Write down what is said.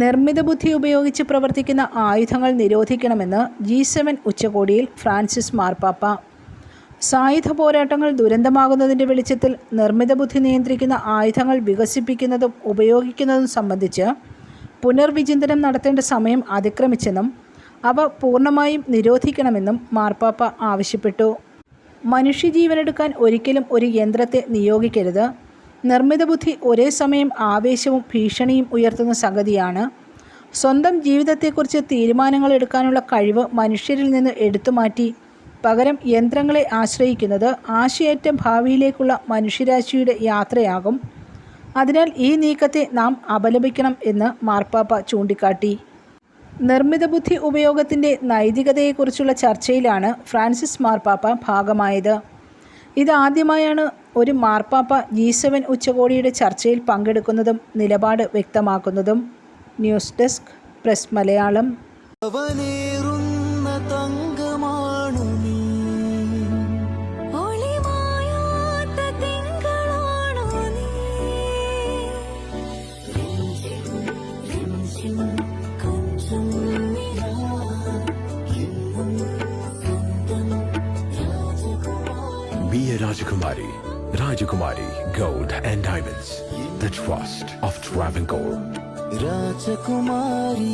നിർമ്മിത ബുദ്ധി ഉപയോഗിച്ച് പ്രവർത്തിക്കുന്ന ആയുധങ്ങൾ നിരോധിക്കണമെന്ന് ജി സെവൻ ഉച്ചകോടിയിൽ ഫ്രാൻസിസ് മാർപ്പാപ്പ. സായുധ പോരാട്ടങ്ങൾ ദുരന്തമാകുന്നതിന്റെ വെളിച്ചത്തിൽ നിർമ്മിത ബുദ്ധി നിയന്ത്രിക്കുന്ന ആയുധങ്ങൾ വികസിപ്പിക്കുന്നതും ഉപയോഗിക്കുന്നതും സംബന്ധിച്ച് പുനർവിചിന്തനം നടത്തേണ്ട സമയം അതിക്രമിച്ചെന്നും അവ പൂർണമായും നിരോധിക്കണമെന്നും മാർപ്പാപ്പ ആവശ്യപ്പെട്ടു. മനുഷ്യജീവനെടുക്കാൻ ഒരിക്കലും ഒരു യന്ത്രത്തെ നിയോഗിക്കരുത്. നിർമ്മിത ബുദ്ധി ഒരേ സമയം ആവേശവും ഭീഷണിയും ഉയർത്തുന്ന സംഗതിയാണ്. സ്വന്തം ജീവിതത്തെക്കുറിച്ച് തീരുമാനങ്ങൾ എടുക്കാനുള്ള കഴിവ് മനുഷ്യരിൽ നിന്ന് എടുത്തുമാറ്റി പകരം യന്ത്രങ്ങളെ ആശ്രയിക്കുന്നത് ആശയറ്റ ഭാവിയിലേക്കുള്ള മനുഷ്യരാശിയുടെ യാത്രയാകും. അതിനാൽ ഈ നീക്കത്തെ നാം അപലപിക്കണം എന്ന് മാർപ്പാപ്പ ചൂണ്ടിക്കാട്ടി. നിർമ്മിത ബുദ്ധി ഉപയോഗത്തിന്റെ നൈതികതയെക്കുറിച്ചുള്ള ചർച്ചയിലാണ് ഫ്രാൻസിസ് മാർപ്പാപ്പ ഭാഗമായത്. ഇതാദ്യമായാണ് ഒരു മാർപ്പാപ്പ ജി സെവൻ ഉച്ചകോടിയുടെ ചർച്ചയിൽ പങ്കെടുക്കുന്നതും നിലപാട് വ്യക്തമാക്കുന്നതും. News desk press Malayalam. രാജകുമാരി Be a Rajakumari. Rajakumari Gold and Diamonds. The trust of Travancore. രാജകുമാരി